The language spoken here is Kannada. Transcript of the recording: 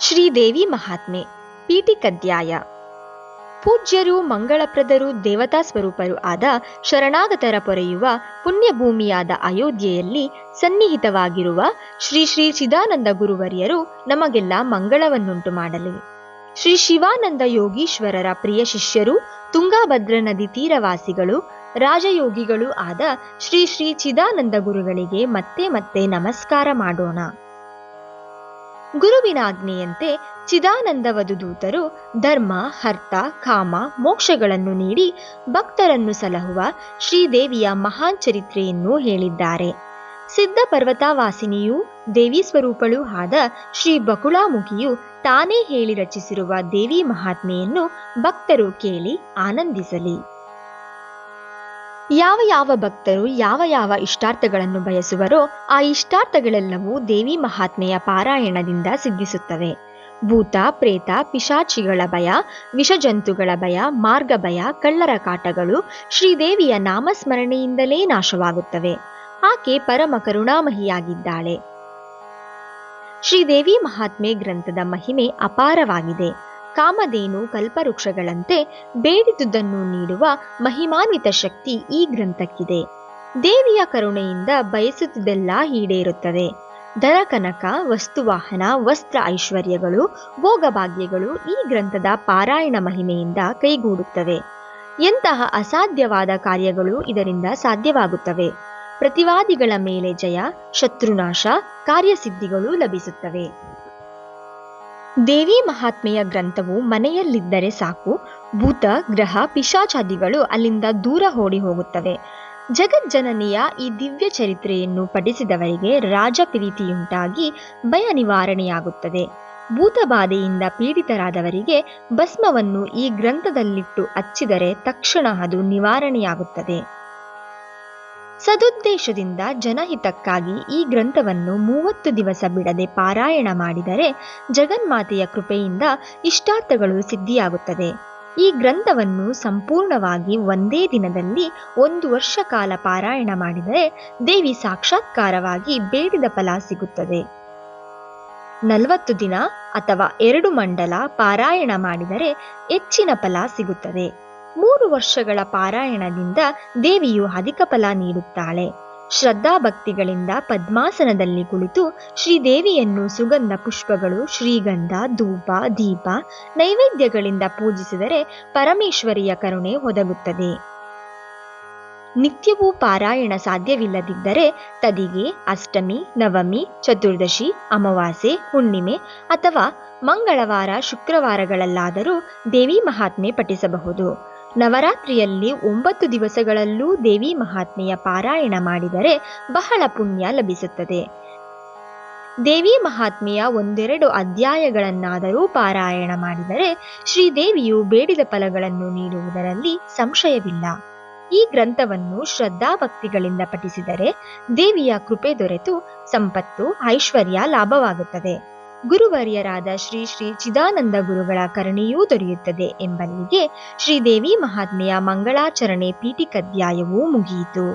ಶ್ರೀದೇವಿ ಮಹಾತ್ಮೆ ಪೀಠಿಕಧ್ಯಾಯ ಪೂಜ್ಯರು, ಮಂಗಳಪ್ರದರು, ದೇವತಾ ಸ್ವರೂಪರು ಆದ ಶರಣಾಗತರ ಪೊರೆಯುವ ಪುಣ್ಯಭೂಮಿಯಾದ ಅಯೋಧ್ಯೆಯಲ್ಲಿ ಸನ್ನಿಹಿತವಾಗಿರುವ ಶ್ರೀ ಶ್ರೀ ಚಿದಾನಂದ ಗುರುವರ್ಯರು ನಮಗೆಲ್ಲ ಮಂಗಳವನ್ನುಂಟು ಮಾಡಲಿ. ಶ್ರೀ ಶಿವಾನಂದ ಯೋಗೀಶ್ವರರ ಪ್ರಿಯ ಶಿಷ್ಯರು, ತುಂಗಾಭದ್ರ ನದಿ ತೀರವಾಸಿಗಳು, ರಾಜಯೋಗಿಗಳು ಆದ ಶ್ರೀ ಶ್ರೀ ಚಿದಾನಂದ ಗುರುಗಳಿಗೆ ಮತ್ತೆ ಮತ್ತೆ ನಮಸ್ಕಾರ ಮಾಡೋಣ. ಗುರುವಿನ ಆಜ್ಞೆಯಂತೆ ಚಿದಾನಂದ ವಧುದೂತರು ಧರ್ಮ, ಹರ್ತ, ಕಾಮ, ಮೋಕ್ಷಗಳನ್ನು ನೀಡಿ ಭಕ್ತರನ್ನು ಸಲಹುವ ಶ್ರೀದೇವಿಯ ಮಹಾನ್ ಚರಿತ್ರೆಯನ್ನು ಹೇಳಿದ್ದಾರೆ. ಸಿದ್ಧ ಪರ್ವತಾವಾಸಿನಿಯೂ ದೇವಿ ಸ್ವರೂಪಳೂ ಆದ ಶ್ರೀ ಬಕುಳಾಮುಖಿಯು ತಾನೇ ಹೇಳಿ ರಚಿಸಿರುವ ದೇವಿ ಮಹಾತ್ಮೆಯನ್ನು ಭಕ್ತರು ಕೇಳಿ ಆನಂದಿಸಲಿ. ಯಾವ ಯಾವ ಭಕ್ತರು ಯಾವ ಯಾವ ಇಷ್ಟಾರ್ಥಗಳನ್ನು ಬಯಸುವರೋ ಆ ಇಷ್ಟಾರ್ಥಗಳೆಲ್ಲವೂ ದೇವಿ ಮಹಾತ್ಮೆಯ ಪಾರಾಯಣದಿಂದ ಸಿದ್ಧಿಸುತ್ತವೆ. ಭೂತ, ಪ್ರೇತ, ಪಿಶಾಚಿಗಳ ಭಯ, ವಿಷಜಂತುಗಳ ಭಯ, ಮಾರ್ಗ ಭಯ, ಕಳ್ಳರ ಕಾಟಗಳು ಶ್ರೀದೇವಿಯ ನಾಮಸ್ಮರಣೆಯಿಂದಲೇ ನಾಶವಾಗುತ್ತವೆ. ಆಕೆ ಪರಮ ಕರುಣಾಮಹಿಯಾಗಿದ್ದಾಳೆ ಶ್ರೀದೇವಿ ಮಹಾತ್ಮೆ ಗ್ರಂಥದ ಮಹಿಮೆ ಅಪಾರವಾಗಿದೆ. ಕಾಮಧೇನು ಕಲ್ಪವೃಕ್ಷಗಳಂತೆ ಬೇಡಿದುದನ್ನು ನೀಡುವ ಮಹಿಮಾನ್ವಿತ ಶಕ್ತಿ ಈ ಗ್ರಂಥಕ್ಕಿದೆ. ದೇವಿಯ ಕರುಣೆಯಿಂದ ಬಯಸುತ್ತಿದ್ದೆಲ್ಲ ಈಡೇರುತ್ತದೆ. ದರಕನಕ ಕನಕ ವಸ್ತುವಾಹನ ವಸ್ತ್ರ ಐಶ್ವರ್ಯಗಳು ಭೋಗಭಾಗ್ಯಗಳು ಈ ಗ್ರಂಥದ ಪಾರಾಯಣ ಮಹಿಮೆಯಿಂದ ಕೈಗೂಡುತ್ತವೆ. ಎಂತಹ ಅಸಾಧ್ಯವಾದ ಕಾರ್ಯಗಳು ಇದರಿಂದ ಸಾಧ್ಯವಾಗುತ್ತವೆ. ಪ್ರತಿವಾದಿಗಳ ಮೇಲೆ ಜಯ, ಶತ್ರುನಾಶ, ಕಾರ್ಯಸಿದ್ಧಿಗಳು ಲಭಿಸುತ್ತವೆ. ದೇವಿ ಮಹಾತ್ಮೆಯ ಗ್ರಂಥವು ಮನೆಯಲ್ಲಿದ್ದರೆ ಸಾಕು, ಭೂತ, ಗ್ರಹ, ಪಿಶಾಚಾದಿಗಳು ಅಲ್ಲಿಂದ ದೂರ ಓಡಿ ಹೋಗುತ್ತವೆ. ಜಗಜ್ಜನನಿಯ ಈ ದಿವ್ಯ ಚರಿತ್ರೆಯನ್ನು ಪಠಿಸಿದವರಿಗೆ ರಾಜ ಪ್ರೀತಿಯುಂಟಾಗಿ ಭಯ ನಿವಾರಣೆಯಾಗುತ್ತದೆ. ಭೂತಬಾಧೆಯಿಂದ ಪೀಡಿತರಾದವರಿಗೆ ಭಸ್ಮವನ್ನು ಈ ಗ್ರಂಥದಲ್ಲಿಟ್ಟು ಹಚ್ಚಿದರೆ ತಕ್ಷಣ ಅದು ನಿವಾರಣೆಯಾಗುತ್ತದೆ. ಸದುದ್ದೇಶದಿಂದ ಜನಹಿತಕ್ಕಾಗಿ ಈ ಗ್ರಂಥವನ್ನು ಮೂವತ್ತು ದಿವಸ ಬಿಡದೆ ಪಾರಾಯಣ ಮಾಡಿದರೆ ಜಗನ್ಮಾತೆಯ ಕೃಪೆಯಿಂದ ಇಷ್ಟಾರ್ಥಗಳು ಸಿದ್ಧಿಯಾಗುತ್ತದೆ. ಈ ಗ್ರಂಥವನ್ನು ಸಂಪೂರ್ಣವಾಗಿ ಒಂದೇ ದಿನದಲ್ಲಿ ಒಂದು ವರ್ಷ ಕಾಲ ಪಾರಾಯಣ ಮಾಡಿದರೆ ದೇವಿ ಸಾಕ್ಷಾತ್ಕಾರವಾಗಿ ಬೇಡಿದ ಫಲ ಸಿಗುತ್ತದೆ. ನಲವತ್ತು ದಿನ ಅಥವಾ ಎರಡು ಮಂಡಲ ಪಾರಾಯಣ ಮಾಡಿದರೆ ಹೆಚ್ಚಿನ ಫಲ ಸಿಗುತ್ತದೆ. ಮೂರು ವರ್ಷಗಳ ಪಾರಾಯಣದಿಂದ ದೇವಿಯು ಅಧಿಕ ಫಲ ನೀಡುತ್ತಾಳೆ. ಶ್ರದ್ಧಾಭಕ್ತಿಗಳಿಂದ ಪದ್ಮಾಸನದಲ್ಲಿ ಕುಳಿತು ಶ್ರೀದೇವಿಯನ್ನು ಸುಗಂಧ ಪುಷ್ಪಗಳು, ಶ್ರೀಗಂಧ, ಧೂಪ, ದೀಪ, ನೈವೇದ್ಯಗಳಿಂದ ಪೂಜಿಸಿದರೆ ಪರಮೇಶ್ವರಿಯ ಕರುಣೆ ಒದಗುತ್ತದೆ. ನಿತ್ಯವೂ ಪಾರಾಯಣ ಸಾಧ್ಯವಿಲ್ಲದಿದ್ದರೆ ತದಿಗೆ, ಅಷ್ಟಮಿ, ನವಮಿ, ಚತುರ್ದಶಿ, ಅಮಾವಾಸ್ಯೆ, ಹುಣ್ಣಿಮೆ ಅಥವಾ ಮಂಗಳವಾರ, ಶುಕ್ರವಾರಗಳಲ್ಲಾದರೂ ದೇವಿ ಮಹಾತ್ಮೆ ಪಠಿಸಬಹುದು. ನವರಾತ್ರಿಯಲ್ಲಿ ಒಂಬತ್ತು ದಿವಸಗಳಲ್ಲೂ ದೇವಿ ಮಹಾತ್ಮೆಯ ಪಾರಾಯಣ ಮಾಡಿದರೆ ಬಹಳ ಪುಣ್ಯ ಲಭಿಸುತ್ತದೆ. ದೇವಿ ಮಹಾತ್ಮೆಯ ಒಂದೆರಡು ಅಧ್ಯಾಯಗಳನ್ನಾದರೂ ಪಾರಾಯಣ ಮಾಡಿದರೆ ಶ್ರೀದೇವಿಯು ಬೇಡಿದ ಫಲಗಳನ್ನು ನೀಡುವುದರಲ್ಲಿ ಸಂಶಯವಿಲ್ಲ. ಈ ಗ್ರಂಥವನ್ನು ಶ್ರದ್ಧಾಭಕ್ತಿಗಳಿಂದ ಪಠಿಸಿದರೆ ದೇವಿಯ ಕೃಪೆ ದೊರೆತು, ಸಂಪತ್ತು, ಐಶ್ವರ್ಯ ಲಾಭವಾಗುತ್ತದೆ. ಗುರುವರ್ಯರಾದ ಶ್ರೀ ಶ್ರೀ ಚಿದಾನಂದ ಗುರುಗಳ ಕರುಣೆಯೂ ದೊರೆಯುತ್ತದೆ ಎಂಬಲ್ಲಿಗೆ ಶ್ರೀದೇವಿ ಮಹಾತ್ಮೆಯ ಮಂಗಳಾಚರಣೆ ಪೀಠಿಕಾಧ್ಯಾಯವೂ ಮುಗಿಯಿತು.